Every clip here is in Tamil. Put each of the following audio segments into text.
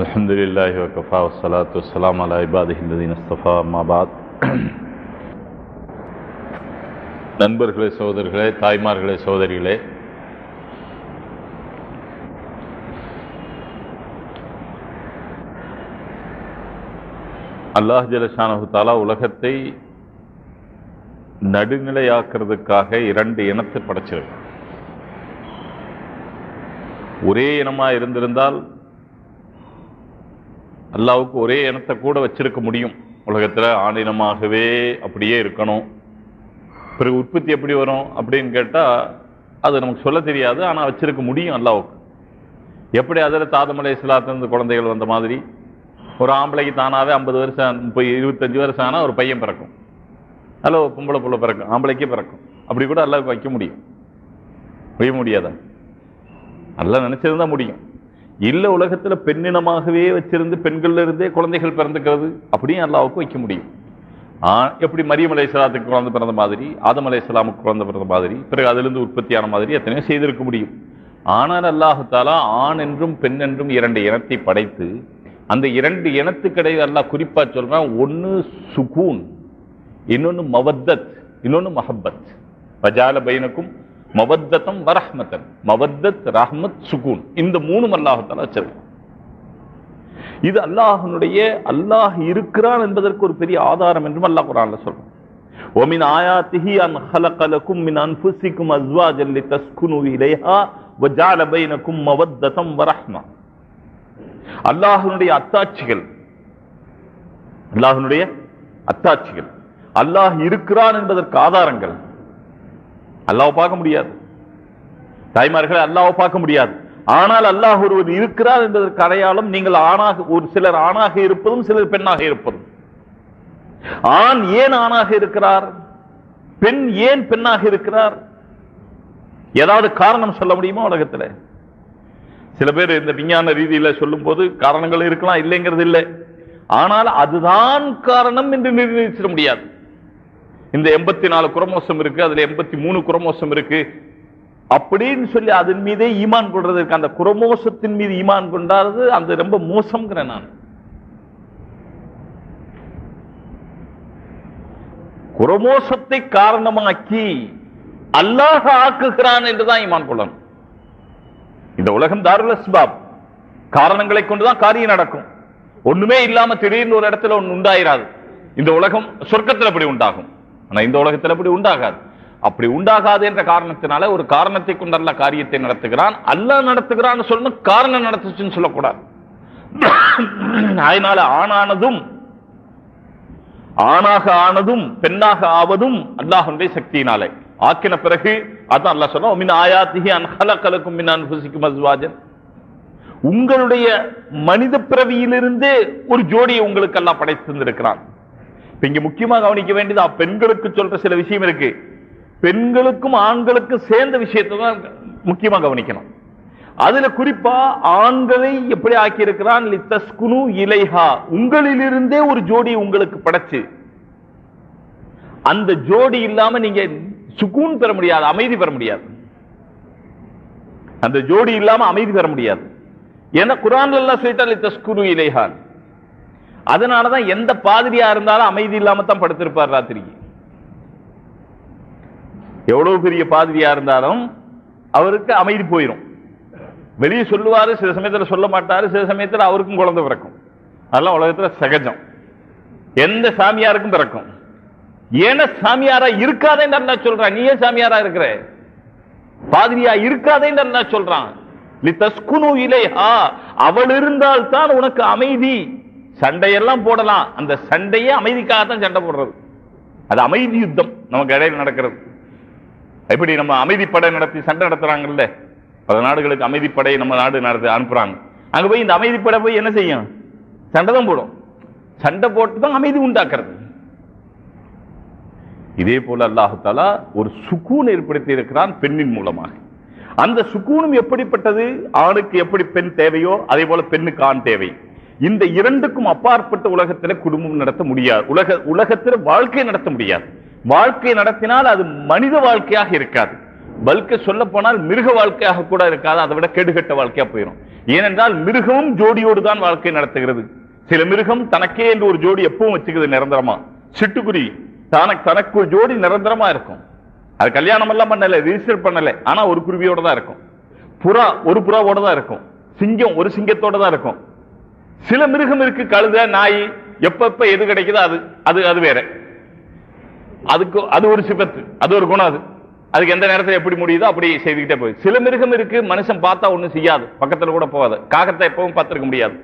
الحمد لله وكفى والصلاة والسلام على عباده الذين اصطفى ما بعد நண்பர்களே சகோதரர்களே தாய்மார்களே சகோதரிகளே அல்லாஹ் ஜலஷானஹு தாலா உலகத்தை நடுநிலையாக்குறதுக்காக இரண்டு இனத்தை படைச்சிருக்கு ஒரே இனமா இருந்திருந்தால் அல்லாவுக்கு ஒரே இனத்தை கூட வச்சிருக்க முடியும். உலகத்தில் ஆணினமாகவே அப்படியே இருக்கணும். பிறகு உற்பத்தி எப்படி வரும் அப்படின்னு கேட்டால் அது நமக்கு சொல்ல தெரியாது ஆனால் வச்சிருக்க முடியும் அல்லாவுக்கு. எப்படி அதில் தாதமலை இஸ்லாத்திலிருந்து குழந்தைகள் வந்த மாதிரி? ஒரு ஆம்பளைக்கு தானாகவே ஐம்பது வருஷம் முப்பது இருபத்தஞ்சி வருஷம் ஆனால் ஒரு பையன் பிறக்கும். அல்ல ஒரு பொம்பளை பிள்ளை பிறக்கும் ஆம்பளைக்கே பிறக்கும். அப்படி கூட அல்லாவுக்கு வைக்க முடியும். வைக்க முடியாதா? நல்லா நினைச்சிருந்தா முடியும். இல்லை உலகத்தில் பெண்ணினமாகவே வச்சிருந்து பெண்கள்ல இருந்தே குழந்தைகள் பிறந்துக்கிறது அப்படியும் அல்லாவுக்கு வைக்க முடியும். எப்படி மரியம் அலை குழந்தை பிறந்த மாதிரி ஆதம் அலை இஸ்லாமுக்கு குழந்தை பிறந்த மாதிரி பிறகு அதிலிருந்து உற்பத்தியான மாதிரி எத்தனையோ செய்திருக்க முடியும். ஆனால் அல்லாஹத்தாலா ஆண் என்றும் பெண் என்றும் இரண்டு இனத்தை படைத்து அந்த இரண்டு இனத்துக்கிடையே அல்லாஹ் குறிப்பாக சொல்கிறான் ஒன்று சுகூன் இன்னொன்று மவத்தத் இன்னொன்று மஹப்பத். பஜால பைனக்கும் மவத்தத்தம் வரஹ்மத்தன் மவத்தத் ரஹ்மத் சுகூன். இந்த மூணும் அல்லாஹத்தால வச்சிருக்கான் இது அல்லாஹனுடைய அல்லாஹ் இருக்கிறான் என்பதற்கு ஒரு பெரிய ஆதாரம் என்றும் அல்லாஹ் குரான்ல சொல்றோம் ஒமின் ஆயாத்திஹி அன் ஹலகலக்கும் மின் அன்புசிக்கும் அஸ்வா ஜல்லி தஸ்குனு இலைஹா வஜால பைனக்கும் மவத்தத்தம் வரஹ்மா அல்லாஹனுடைய அத்தாட்சிகள் அல்லாஹனுடைய அத்தாட்சிகள் அல்லாஹ் இருக்கிறான் என்பதற்கு ஆதாரங்கள் அல்லாவை பார்க்க முடியாது. தாய்மார்களை அல்லாவை பார்க்க முடியாது. ஆனால் அல்லாஹ் ஒருவர் இருக்கிறார் என்பதற்கு அடையாளம் நீங்கள் ஆணாக ஒரு சிலர் ஆணாக இருப்பதும் சிலர் பெண்ணாக இருப்பதும். ஆண் ஏன் ஆணாக இருக்கிறார்? பெண் ஏன் பெண்ணாக இருக்கிறார்? ஏதாவது காரணம் சொல்ல முடியுமா உலகத்துல? சில பேர் இந்த விஞ்ஞான ரீதியில சொல்லும் போது காரணங்கள் இருக்கலாம் இல்லைங்கிறது இல்லை. ஆனால் அதுதான் காரணம் என்று நிர்ணயிச்சிட முடியாது. இந்த எண்பத்தி நாலு குரமோசம் இருக்கு அதுல எண்பத்தி மூணு குரமோசம் இருக்கு. அப்படின்னு சொல்லி அதன் மீதே ஈமான் கொள்றதுக்கு அந்த குரமோசத்தின் மீது ஈமான் கொண்டாடுறது அந்த ரொம்ப மோசம்ங்கிறேன் நான். குரமோசத்தை காரணமாக்கி அல்லாஹ ஆக்குகிறான் என்றுதான் ஈமான் கொள்ளணும். இந்த உலகம் தாருல் அஸ்பாப். காரணங்களை கொண்டுதான் காரியம் நடக்கும். ஒண்ணுமே இல்லாம திடீர்னு ஒரு இடத்துல ஒண்ணு உண்டாயிராது. இந்த உலகம் சொர்க்கத்தில் அப்படி உண்டாகும். ஆனால் இந்த உலகத்தில் அப்படி உண்டாகாது. அப்படி உண்டாகாது என்ற காரணத்தினால ஒரு காரணத்தை கொண்டு அல்ல காரியத்தை நடத்துகிறான். அல்ல நடத்துகிறான்னு சொல்லணும் காரணம் நடத்துச்சுன்னு சொல்லக்கூடாது. அதனால ஆணானதும் ஆணாக ஆனதும் பெண்ணாக ஆவதும் அல்லாஹனுடைய சக்தியினாலே. ஆக்கின பிறகு அதான் அல்லா சொன்னா மின் ஆயாத்திகி அன்ஹலக்கலக்கும் மின் அன்புசிக்கும் அஸ்வாஜன். உங்களுடைய மனித பிறவியிலிருந்து ஒரு ஜோடியை உங்களுக்கு எல்லாம் படைத்திருந்திருக்கிறான். இங்க முக்கியமா கவனிக்க வேண்டியது பெண்களுக்கு சொல்ற சில விஷயம் இருக்கு. பெண்களுக்கும் ஆண்களுக்கும் சேர்ந்த விஷயத்தை தான் முக்கியமா கவனிக்கணும். அதுல குறிப்பா ஆண்களை எப்படி ஆக்கி இருக்கிறான் லித்தஸ்குனு இலைஹா. உங்களிலிருந்தே ஒரு ஜோடி உங்களுக்கு படைச்சு. அந்த ஜோடி இல்லாம நீங்க சுகூன் பெற முடியாது அமைதி பெற முடியாது. அந்த ஜோடி இல்லாம அமைதி பெற முடியாது. ஏன்னா குரான் எல்லாம் சொல்லிட்டா லித்தஸ்குனு இலைஹான் அதனாலதான் எந்த பாதிரியா இருந்தாலும் அமைதி இல்லாம தான் படுத்திருப்பார் ராத்திரிக்கு எவ்வளவு பெரிய பாதிரியா இருந்தாலும் அவருக்கு அமைதி போயிடும் வெளியே சொல்லுவாரு சில சமயத்துல சொல்ல மாட்டாரு சில சமயத்துல அவருக்கும் குழந்தை பிறக்கும். அதெல்லாம் உலகத்துல சகஜம். எந்த சாமியாருக்கும் பிறக்கும். ஏன சாமியாரா இருக்காதே அல்லா சொல்றான். ஏன் சாமியாரா இருக்கிற? பாதிரியா இருக்காதேன்னு அல்லா சொல்றான். அவள் இருந்தால் தான் உனக்கு அமைதி. சண்டையெல்லாம் போடலாம். அந்த சண்டையே அமைதிக்காக தான் சண்டை போடுறது. அது அமைதி யுத்தம் நமக்கு இடையில நடக்கிறது. எப்படி நம்ம அமைதிப்படை நடத்தி சண்டை நடத்துறாங்கல்ல? பல நாடுகளுக்கு அமைதிப்படை நம்ம நாடு நடத்தி அனுப்புறாங்க. அங்க போய் இந்த அமைதிப்படை போய் என்ன செய்யும்? சண்டை தான் போடும். சண்டை போட்டு தான் அமைதி உண்டாக்குறது. இதே போல அல்லாஹாலா ஒரு சுக்கூன் ஏற்படுத்தி இருக்கிறான் பெண்ணின் மூலமாக. அந்த சுக்கூனும் எப்படிப்பட்டது? ஆணுக்கு எப்படி பெண் தேவையோ அதே போல பெண்ணுக்கு ஆண் தேவை. இந்த இரண்டுக்கும் அப்பாற்பட்ட உலகத்தில் குடும்பம் நடத்த முடியாது. உலக உலகத்தில் வாழ்க்கை நடத்த முடியாது. வாழ்க்கை நடத்தினால் அது மனித வாழ்க்கையாக இருக்காது. பல்க சொல்ல போனால் மிருக வாழ்க்கையாக கூட இருக்காது. அதை விட கெடுகட்ட வாழ்க்கையா போயிடும் ஏனென்றால் மிருகமும் ஜோடியோடு தான் வாழ்க்கை நடத்துகிறது. சில மிருகம் தனக்கே என்று ஒரு ஜோடி எப்பவும் வச்சுக்குது நிரந்தரமா. சிட்டுக்குருவி தனக்கு தனக்கு ஒரு ஜோடி நிரந்தரமா இருக்கும். அது கல்யாணம் எல்லாம் பண்ணல ரிஜிஸ்டர் பண்ணல. ஆனா ஒரு குருவியோட தான் இருக்கும். புறா ஒரு புறாவோட தான் இருக்கும். சிங்கம் ஒரு சிங்கத்தோட தான் இருக்கும். சில மிருகம் இருக்கு கழுத நாய் எப்ப எப்ப எது கிடைக்குதோ அது அது அது வேற. அதுக்கு அது ஒரு சிபத்து அது ஒரு குணம் அது. அதுக்கு எந்த நேரத்தில் எப்படி முடியுதோ அப்படி செய்துக்கிட்டே போய் சில மிருகம் இருக்கு மனுஷன் பார்த்தா ஒண்ணும் செய்யாது பக்கத்துல கூட போகாது. காகத்தை எப்பவும் பார்த்துருக்க முடியாது.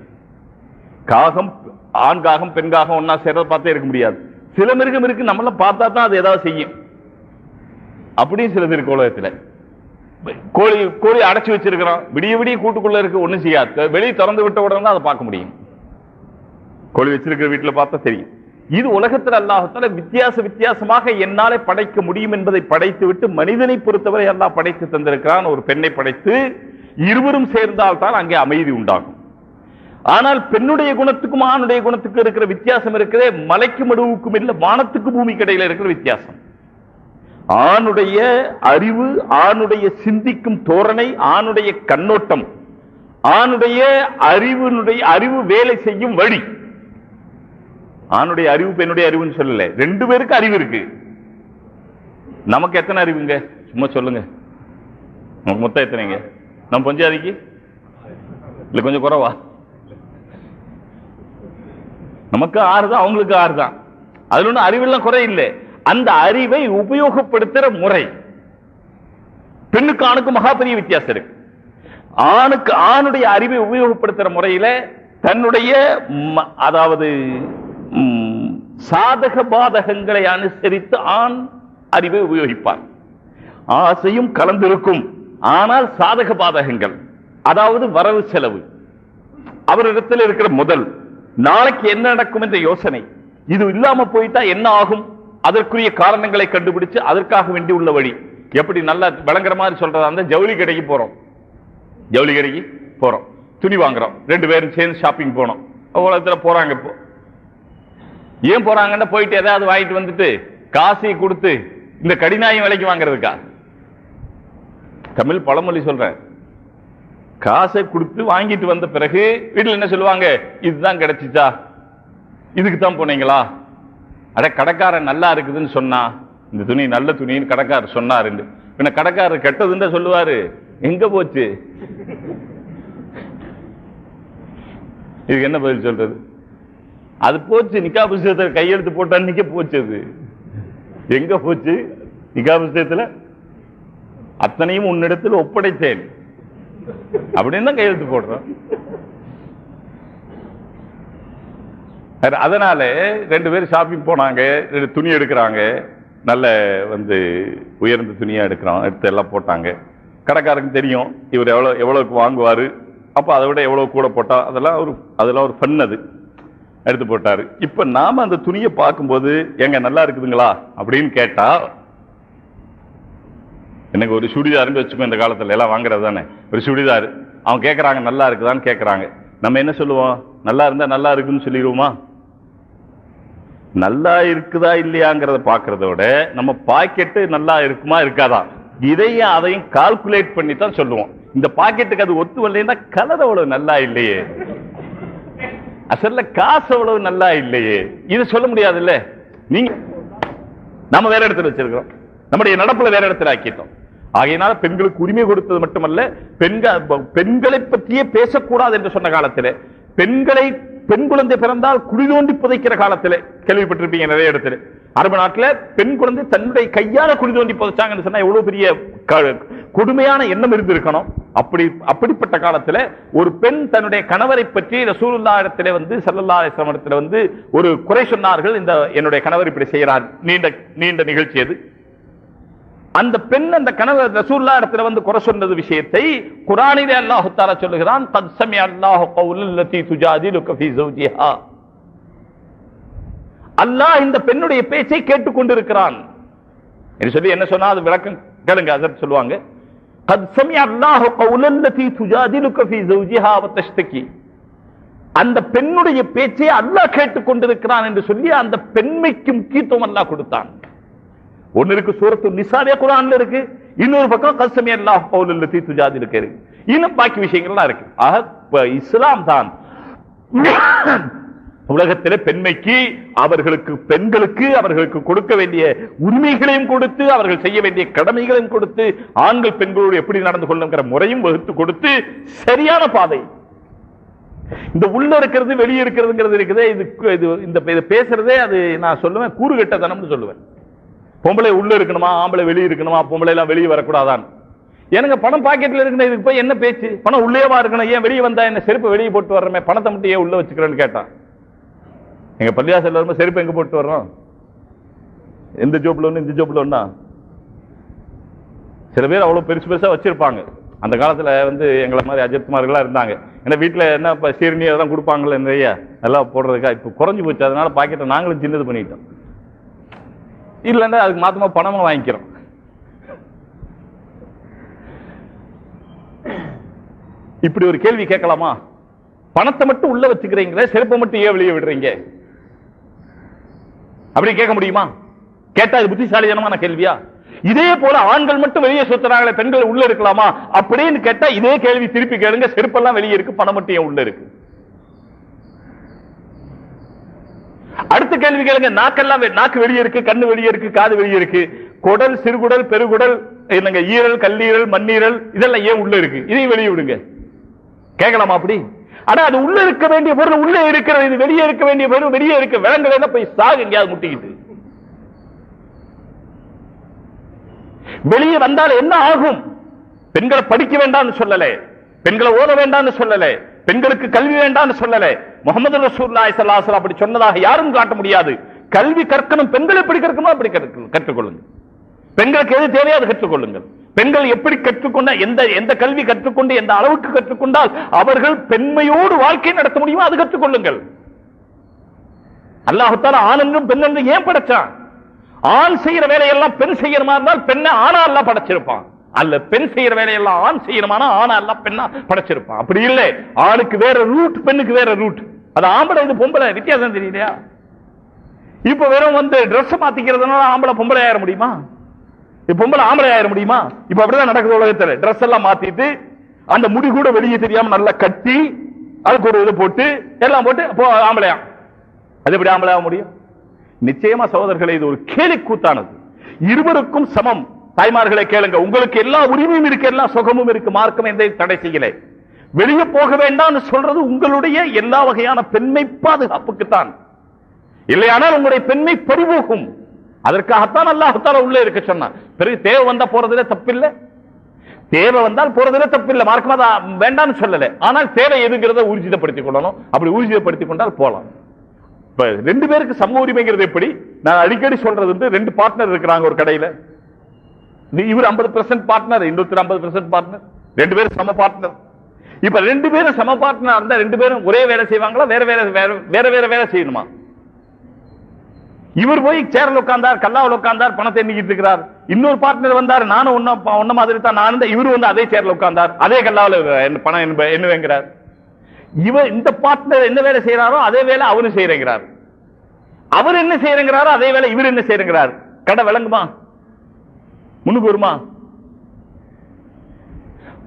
காகம் ஆண் காகம் பெண் காகம் ஒன்னா சேர்றத பார்த்தே இருக்க முடியாது. சில மிருகம் இருக்கு நம்மள பார்த்தா தான் அது ஏதாவது செய்யும். அப்படியும் சிலது இருக்கு உலகத்தில் கோழி கோழி அடைச்சு வச்சிருக்கிறோம் விடிய விடிய கூட்டுக்குள்ள இருக்கு ஒண்ணும் செய்யாது. வெளியே திறந்து விட்ட உடனே தான் அதை பார்க்க முடியும். கோழி வச்சிருக்கிற வீட்டுல பார்த்தா தெரியும். இது உலகத்தில் அல்லாஹத்தால வித்தியாச வித்தியாசமாக என்னாலே படைக்க முடியும் என்பதை படைத்து விட்டு மனிதனை பொறுத்தவரை எல்லாம் படைத்து தந்திருக்கிறான். ஒரு பெண்ணை படைத்து இருவரும் சேர்ந்தால்தான் அங்கே அமைதி உண்டாகும். ஆனால் பெண்ணுடைய குணத்துக்கும் ஆணுடைய குணத்துக்கும் இருக்கிற வித்தியாசம் இருக்கிறதே மலைக்கும் மடுவுக்கும் இல்லை வானத்துக்கு பூமிக்கு இடையில இருக்கிற வித்தியாசம். ஆணுடைய அறிவு ஆணுடைய சிந்திக்கும் தோரணை ஆணுடைய கண்ணோட்டம் ஆணுடைய அறிவினுடைய அறிவு வேலை செய்யும் வழி. ஆணுடைய அறிவு பெண்ணுடைய அறிவுன்னு சொல்லல. ரெண்டு பேருக்கு அறிவு இருக்கு. நமக்கு எத்தனை அறிவுங்க? சும்மா சொல்லுங்க. நமக்கு மொத்தம் எத்தனைங்க? நம்ம பஞ்சாதிக்கு? இல்லை கொஞ்சம் குறைவா? நமக்கு ஆறு தான் அவங்களுக்கு ஆறு தான் அதில் ஒன்றும் அறிவெல்லாம் குறை இல்லை அந்த அறிவை உபயோகப்படுத்துற முறை. பெண்ணுக்கு ஆணுக்கு மகா பெரிய வித்தியாசம் இருக்கு. ஆணுக்கு ஆணுடைய அறிவை உபயோகப்படுத்துற முறையில தன்னுடைய அதாவது சாதக பாதகங்களை அனுசரித்து ஆண் அறிவை உபயோகிப்பார். ஆசையும் கலந்திருக்கும். ஆனால் சாதக பாதகங்கள் அதாவது வரவு செலவு. அவரிடத்தில் இருக்கிற முதல் நாளைக்கு என்ன நடக்கும் என்ற யோசனை. இது இல்லாம போயிட்டா என்ன ஆகும்? அதற்குரிய காரணங்களை கண்டுபிடிச்சு அதற்காக வேண்டி உள்ள வழி. எப்படி நல்லா விளங்குற மாதிரி சொல்றதா இருந்தால் ஜவுளி கடைக்கு போறோம். ஜவுளி கடைக்கு போறோம். துணி வாங்குறோம். ரெண்டு பேரும் சேர்ந்து ஷாப்பிங் போனோம். உலகத்தில் போறாங்க இப்போ. ஏன் போறாங்கன்னா போயிட்டு ஏதாவது வாங்கிட்டு வந்துட்டு காசை கொடுத்து இந்த கடினாயம் விலைக்கு வாங்குறதுக்கா? தமிழ் பழமொழி சொல்றேன். காசை கொடுத்து வாங்கிட்டு வந்த பிறகு வீட்டில் என்ன சொல்லுவாங்க? இதுதான் கிடைச்சிச்சா? இதுக்கு தான் போனீங்களா? அட கடைக்காரன் நல்லா இருக்குதுன்னு சொன்னா இந்த துணி நல்ல துணின்னு கடைக்காரர் சொன்னாருண்டு பின்ன கடைக்காரர் கெட்டதுன்னு சொல்லுவாரு. எங்க போச்சு? இதுக்கு என்ன பதில் சொல்றது? அது போச்சு நிக்கா புஸ்தகத்தில் கையெழுத்து போட்ட நிக்க போச்சு அது. எங்க போச்சு? நிக்கா புஸ்தகத்தில் அத்தனையும் உன்னிடத்தில் ஒப்படைத்தேன். அப்படின்னு தான் கையெழுத்து போடுறோம் அது- அதனால ரெண்டு பேரும் ஷாப்பிங் போனாங்க ரெண்டு துணி எடுக்கிறாங்க. நல்ல வந்து உயர்ந்த துணியாக எடுக்கிறோம் எடுத்து எல்லாம் போட்டாங்க. கடைக்காரருக்கு தெரியும் இவர் எவ்வளோ எவ்வளோக்கு வாங்குவார். அப்போ அதை விட எவ்வளோ கூட போட்டால் அதெல்லாம் ஒரு அதெல்லாம் ஒரு ஃபன் அது. எடுத்து போட்டார். இப்போ நாம் அந்த துணியை பார்க்கும்போது எங்க நல்லா இருக்குதுங்களா? அப்படின்னு கேட்டால் எனக்கு ஒரு சுடிதாருன்னு வச்சுக்கோ இந்த காலத்தில் எல்லாம் வாங்குறது தானே. ஒரு சுடிதார். அவன் கேட்குறாங்க நல்லா இருக்குதான்னு கேட்குறாங்க நம்ம என்ன சொல்லுவோம்? நல்லா இருந்தால் நல்லா இருக்குன்னு சொல்லிடுவோமா? நல்லா இருக்குதா இல்லையாங்கிறத பாக்குறத விட நம்ம பாக்கெட்டு நல்லா இருக்குமா இருக்காதா? இதையும் அதையும் கால்குலேட் பண்ணி தான் சொல்லுவோம். இந்த பாக்கெட்டுக்கு அது ஒத்து வரலைன்னா கலர் அவ்வளவு நல்லா இல்லையே. அசல்ல காசு அவ்வளவு நல்லா இல்லையே. இது சொல்ல முடியாது இல்ல நீங்க நம்ம வேற இடத்துல வச்சிருக்கிறோம். நம்முடைய நடப்புல வேற இடத்துல ஆக்கிட்டோம். ஆகையினால பெண்களுக்கு உரிமை கொடுத்தது மட்டுமல்ல பெண்கள் பெண்களை பற்றியே பேசக்கூடாது என்று சொன்ன காலத்தில் பெண்களை பெண் குழந்தை பிறந்தால் குழி தோண்டி புதைக்கிற காலத்தில் கேள்விப்பட்டிருப்பீங்க நிறைய இடத்துல. அரபு நாட்டில் பெண் குழந்தை தன்னுடைய கையால குழி தோண்டி புதைச்சாங்கன்னு சொன்னா எவ்வளவு பெரிய க- கொடுமையான எண்ணம் இருந்திருக்கணும். அப்படி அப்படிப்பட்ட காலத்துல ஒரு பெண் தன்னுடைய கணவரை பற்றி ரசூலுல்லா இடத்துல வந்து சல்லல்லா இடத்துல வந்து ஒரு குறை சொன்னார்கள் இந்த என்னுடைய கணவர் இப்படி செய்கிறார். நீண்ட நீண்ட நிகழ்ச்சி அது. அந்த பெண் அந்த கணவர் ரசூல்லா இடத்துல வந்து குறை சொன்னது விஷயத்தை குரானிலே அல்லாஹு தாரா சொல்லுகிறான் தத் சமய அல்லாஹு கவுலத்தி துஜாதி அல்லாஹ் இந்த பெண்ணுடைய பேச்சை கேட்டுக்கொண்டிருக்கிறான். என்று சொல்லி என்ன சொன்னா அது விளக்கம் கேளுங்க அதர் சொல்லுவாங்க கத் சமய அல்லாஹு கவுலத்தி சுஜாதி லுகஃபி ஜௌஜிஹா வ தஷ்தகி. அந்த பெண்ணுடைய பேச்சை அல்லாஹ் கேட்டுக்கொண்டிருக்கிறான் என்று சொல்லி அந்த பெண்மைக்கு முக்கியத்துவம் அல்லாஹ் கொடுத்தான். ஒன்னு இருக்கு சூரத்து நிசாதே குரான்ல இருக்கு. இன்னொரு பக்கம் கசமி அல்லாஹ் கவுலுல் லத்தி துஜாதி இருக்கு. இன்னும் பாக்கி விஷயங்கள்லாம் இருக்கு. ஆக இஸ்லாம் தான். உலகத்திலே பெண்மைக்கு அவர்களுக்கு பெண்களுக்கு அவர்களுக்கு கொடுக்க வேண்டிய உரிமைகளையும் கொடுத்து அவர்கள் செய்ய வேண்டிய கடமைகளையும் கொடுத்து ஆண்கள் பெண்களோடு எப்படி நடந்து கொள்ளுங்கிற முறையும் வகுத்து கொடுத்து சரியான பாதை. இந்த உள்ள இருக்கிறது வெளியே இருக்கிறதுங்கிறது இருக்குதே இது இது இந்த இதை பேசுறதே அது நான் சொல்லுவேன் கூறுகட்டதனம்னு சொல்லுவேன். பொம்பளை உள்ள இருக்கணுமா ஆம்பளை வெளியே இருக்கணுமா பொம்பளை எல்லாம் வெளியே வரக்கூடாதான். எனக்கு பணம் பாக்கெட்ல இருக்கிற இதுக்கு போய் என்ன பேச்சு? பணம் உள்ளேவா இருக்கணும் ஏன் வெளியே வந்தா என்ன செருப்பு வெளியே போட்டு வர்றமே? பணத்தை மட்டும் ஏன் உள்ள வச்சுக்கிறேன்னு கேட்டான். எங்க பள்ளியாசல் வரும்போது செருப்பு எங்க போட்டு வர்றோம்? எந்த ஜோப்ல ஒன்று இந்த ஜோப்ல ஒன்னா சில பேர் அவ்வளவு பெருசு பெருசா வச்சிருப்பாங்க. அந்த காலத்துல வந்து எங்களை மாதிரி அஜித்குமார்களா இருந்தாங்க. ஏன்னா வீட்டில் என்ன இப்போ சீரணி அதெல்லாம் கொடுப்பாங்களே நிறைய எல்லாம் போடுறதுக்கா இப்போ குறைஞ்சி போச்சு. அதனால பாக்கெட்டை நாங்களும் சின்னது பண்ணிட்டோம். இல்லைன்னா அதுக்கு மாத்தமா பணமும் வாங்கிக்கிறோம். இப்படி ஒரு கேள்வி கேட்கலாமா? பணத்தை மட்டும் உள்ள வச்சுக்கிறீங்களே செருப்பை மட்டும் ஏன் வெளியே விடுறீங்க? அப்படி கேட்க முடியுமா? கேட்டா இது புத்திசாலித்தனமான கேள்வியா? இதே போல ஆண்கள் மட்டும் வெளியே சுத்துறாங்களே பெண்கள் உள்ள இருக்கலாமா? அப்படின்னு கேட்டா இதே கேள்வி திருப்பி கேளுங்க செருப்பெல்லாம் வெளியே இருக்கு பணம் மட்டும் ஏன் உள்ள இருக்கு? அடுத்த கேள்வி கேளுங்க நாக்கெல்லாம் நாக்கு வெளியே இருக்கு கண்ணு வெளியே இருக்கு காது வெளியே இருக்கு. குடல் சிறுகுடல் பெருகுடல் என்னங்க ஈரல் கல்லீரல் மண்ணீரல் இதெல்லாம் ஏன் உள்ள இருக்கு? இதையும் வெளியே விடுங்க. கேட்கலாமா அப்படி? ஆனா அது உள்ள இருக்க வேண்டிய பொருள் உள்ள இருக்கிறது இது வெளியே இருக்க வேண்டிய பொருள் வெளியே இருக்க. விலங்குல போய் சாகு எங்கேயாவது முட்டிக்கிட்டு. வெளியே வந்தால் என்ன ஆகும்? பெண்களை படிக்க வேண்டாம்னு சொல்லல. பெண்களை ஓத வேண்டாம்னு சொல்லல. பெண்களுக்கு கல்வி வேண்டாம்னு சொல்லல. முகமது ரசூல்லா ஸல்லல்லாஹு அப்படி சொன்னதாக யாரும் காட்ட முடியாது. கல்வி கற்கணும் பெண்கள் எப்படி கற்கணும் அப்படி கற்க- கற்றுக்கொள்ளுங்க பெண்களுக்கு எது தேவையோ அதை கற்றுக்கொள்ளுங்கள். பெண்கள் எப்படி கற்றுக்கொண்ட எந்த எந்த கல்வி கற்றுக்கொண்டு எந்த அளவுக்கு கற்றுக்கொண்டால் அவர்கள் பெண்மையோடு வாழ்க்கை நடத்த முடியுமோ அது கற்றுக்கொள்ளுங்கள். அல்லாஹத்தால ஆண் என்றும் பெண் என்றும் ஏன் படைச்சான்? ஆண் செய்யற வேலையெல்லாம் பெண் செய்யறமா இருந்தால் பெண்ணை ஆணா எல்லாம் படைச்சிருப்பான். அல்ல பெண் செய்யற வேலையெல்லாம் ஆண் செய்யணுமானா ஆணா எல்லாம் பெண்ணா படைச்சிருப்பான். அப்படி இல்லை. ஆணுக்கு வேற ரூட் பெண்ணுக்கு வேற ரூட் அது ஆம்பளை இது பொம்பளை. வித்தியாசம் தெரியலையா இப்ப வெறும் வந்து ட்ரெஸ் மாத்திக்கிறதுனால ஆம்பளை பொம்பளை ஆயிர முடியுமா? இப்ப பொம்பளை ஆம்பளை ஆயிட முடியுமா? இப்ப அப்படிதான் நடக்குது உலகத்துல. ட்ரெஸ் எல்லாம் மாத்திட்டு அந்த முடி கூட வெளியே தெரியாம நல்லா கட்டி அதுக்கு ஒரு இது போட்டு எல்லாம் போட்டு போ ஆம்பளையா? அது எப்படி ஆம்பளை ஆக முடியும்? நிச்சயமா சகோதரர்களை இது ஒரு கேலி கூத்தானது இருவருக்கும் சமம். தாய்மார்களை கேளுங்க. உங்களுக்கு எல்லா உரிமையும் இருக்கு எல்லா சுகமும் இருக்கு மார்க்கம் எந்த தடை செய்யலை. வெளியே போக வேண்டாம்னு சொல்றது உங்களுடைய எல்லா வகையான பெண்மை பாதுகாப்புக்குத்தான். இல்லையானால் உங்களுடைய பெண்மை பறிபோகும் அதற்காகத்தான் அல்லாஹத்தால உள்ளே இருக்க சொன்னான். பிறகு தேவை வந்தா போறதுல தப்பில்லை. தேவை வந்தால் போறதுல தப்பில்லை. மார்க்கம் வேண்டாம்னு சொல்லல. ஆனால் தேவை எதுங்கிறத ஊர்ஜிதப்படுத்திக் கொள்ளணும். அப்படி ஊர்ஜிதப்படுத்திக் கொண்டால் போலாம் இப்ப ரெண்டு பேருக்கு சம உரிமைங்கிறது எப்படி? நான் அடிக்கடி சொல்றது வந்து ரெண்டு பார்ட்னர் இருக்கிறாங்க ஒரு கடையில. நீ- இவர் 50% பார்ட்னர் இன்னொருத்தர் 50% பார்ட்னர் ரெண்டு பேரும் சம பார்ட்னர் இப்ப ரெண்டு பேரும் சம பார்ட்னர் இருந்தா ரெண்டு பேரும் ஒரே வேலை செய்வாங்களா? வேற வேற வேற வேற வேற வேலை செய்யணுமா? இவர் போய் சேர்ல உட்கார்ந்தார் கல்லாவில் உட்கார்ந்தார் பணத்தை எண்ணிக்கிட்டு இருக்கிறார். இன்னொரு பார்ட்னர் வந்தார் நானும் ஒன்னும் ஒன்ன மாதிரி தான் நான் இருந்தேன். இவரு வந்து அதே சேர்ல உட்கார்ந்தார் அதே கல்லாவில் பணம் என்ன- என்னவேங்கிறார் இவர் இந்த பார்ட்னர் என்ன வேலை செய்யறாரோ அதே வேலை அவரும் செய்யறேங்கிறார் அவர் என்ன செய்யறேங்கிறாரோ அதே வேலை இவர் என்ன செய்யறேங்கிறார் கடை விளங்குமா? முன்னுக்கு வருமா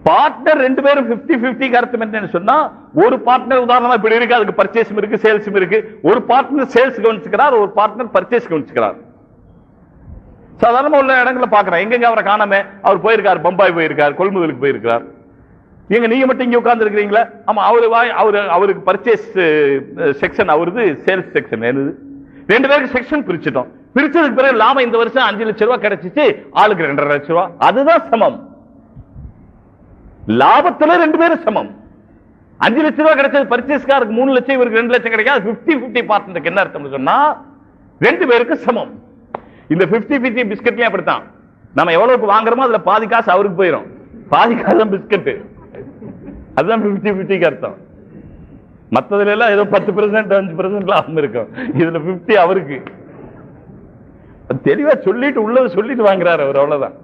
பார்ட்னர் ரெண்டு பேரும் 50 50 கருத்து சொன்னா ஒரு பார்ட்னர் உதாரணமா இப்படி இருக்கு அதுக்கு பர்ச்சேஸும் இருக்கு சேல்ஸும் இருக்கு. ஒரு பார்ட்னர் சேல்ஸ் கவனிச்சுக்கிறார் ஒரு பார்ட்னர் பர்ச்சேஸ் கவனிச்சுக்கிறார். சாதாரணமா உள்ள இடங்களை பாக்குறேன் எங்கெங்க அவரை காணாம அவர் போயிருக்கார் பம்பாய் போயிருக்கார் கொள்முதலுக்கு போயிருக்கார் எங்க நீங்க மட்டும் இங்க உட்கார்ந்து இருக்கிறீங்களா ஆமா அவரு அவர் அவரு அவருக்கு பர்ச்சேஸ் செக்ஷன் eh, அவருது சேல்ஸ் செக்ஷன் என்னது? ரெண்டு பேருக்கு செக்ஷன் பிரிச்சுட்டோம். பிரிச்சதுக்கு பிறகு லாபம் இந்த வருஷம் அஞ்சு லட்சம் ரூபாய் கிடைச்சிச்சு ஆளுக்கு ரெண்டரை லட்சம் ரூபாய். அதுதான் சமம். லாபத்துல ரெண்டு பேரும் சமம். அஞ்சு லட்சம் ரூபாய் கிடைச்சது பர்ச்சேஸ்காருக்கு மூணு லட்சம் இவருக்கு ரெண்டு லட்சம் கிடைக்காது 50 50 பார்ட்னருக்கு என்ன அர்த்தம் சொன்னா ரெண்டு பேருக்கு சமம். இந்த 50 50 பிஸ்கட்லயும் அப்படித்தான். நம்ம எவ்வளவுக்கு வாங்குறோமோ அதுல பாதி காசு அவருக்கு போயிடும் பாதி காசு தான் பிஸ்கட் அதுதான் 50 50 அர்த்தம். மத்ததுல எல்லாம் ஏதோ பத்து பெர்சென்ட் அஞ்சு பெர்சென்ட் லாபம் இருக்கும். இதுல 50 அவருக்கு. தெளிவா சொல்லிட்டு உள்ளது சொல்லிட்டு வாங்குறாரு அவர் அவ்வளவுதான்.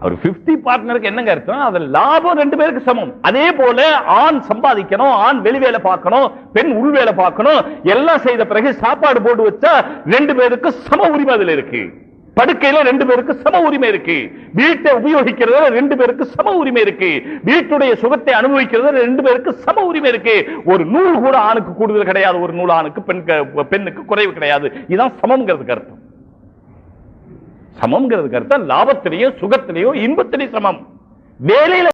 அவர் 50 பார்ட்னருக்கு என்னங்க அர்த்தம் அது லாபம் ரெண்டு பேருக்கு சமம். அதே போல ஆண் சம்பாதிக்கணும் ஆண் வெளி வேலை பார்க்கணும் பெண் உள் வேலை பார்க்கணும் எல்லாம் செய்த பிறகு சாப்பாடு போட்டு வச்சா ரெண்டு பேருக்கு சம உரிமை அதுல இருக்கு. படுக்கையில ரெண்டு பேருக்கு சம உரிமை இருக்கு. வீட்டை உபயோகிக்கிறதுல ரெண்டு பேருக்கு சம உரிமை இருக்கு. வீட்டுடைய சுகத்தை அனுபவிக்கிறதுல ரெண்டு பேருக்கு சம உரிமை இருக்கு. ஒரு நூல் கூட ஆணுக்கு கூடுதல் கிடையாது ஒரு நூல் ஆணுக்கு பெண் பெண்ணுக்கு குறைவு கிடையாது. இதான் சமம்ங்கிறதுக்கு அர்த்தம் சமம்ங்கிறதுக்கு அர்த்தம் லாபத்திலேயோ சுகத்திலேயோ இன்பத்திலேயும் சமம். வேலையில